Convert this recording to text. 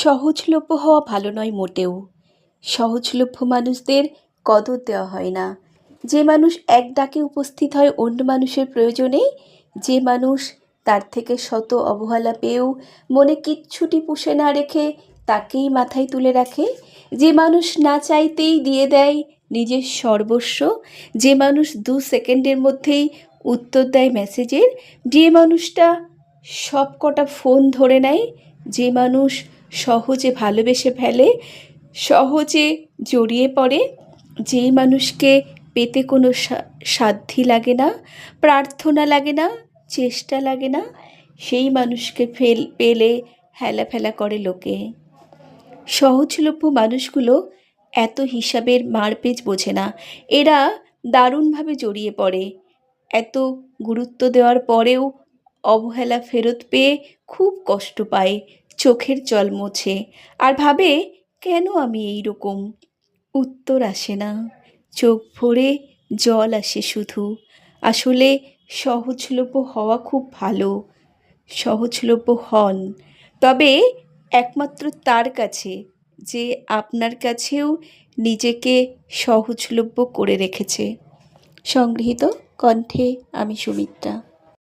সহজলভ্য হওয়া ভালো নয় মোটেও। সহজলভ্য মানুষদের কদর দেওয়া হয় না। যে মানুষ এক ডাকে উপস্থিত হয় অন্য মানুষের প্রয়োজনে, যে মানুষ তার থেকে শত অবহেলা পেয়েও মনে কিচ্ছুটি পুষে না রেখে তাকেই মাথায় তুলে রাখে, যে মানুষ না চাইতেই দিয়ে দেয় নিজের সর্বস্ব, যে মানুষ দু সেকেন্ডের মধ্যেই উত্তর দেয় মেসেজের যে মানুষটা সব কটা ফোন ধরে নেয় যে মানুষ সহজে ভালোবেসে ফেলে, সহজে জড়িয়ে পড়ে যেই মানুষকে পেতে কোনো সাধ্যি লাগে না, প্রার্থনা লাগে না, চেষ্টা লাগে না, সেই মানুষকে ফেল, পেলে হেলাফেলা করে লোকে। সহজলভ্য মানুষগুলো এত হিসাবের মারপেচ বোঝে না। এরা দারুণভাবে জড়িয়ে পড়ে। এত গুরুত্ব দেওয়ার পরেও অবহেলা ফেরত পেয়ে খুব কষ্ট পায়, চোখের জল মোছে আর ভাবে, কেন আমি এই রকম উত্তর আসে না। চোখ ভরে জল আসে শুধু। আসলে সহজলভ্য হওয়া খুব ভালো, সহজলভ্য হন। তবে একমাত্র তার কাছে, যে আপনার কাছেও নিজেকে সহজলভ্য করে রেখেছে। সংগৃহীত কণ্ঠে আমি সুমিত্রা।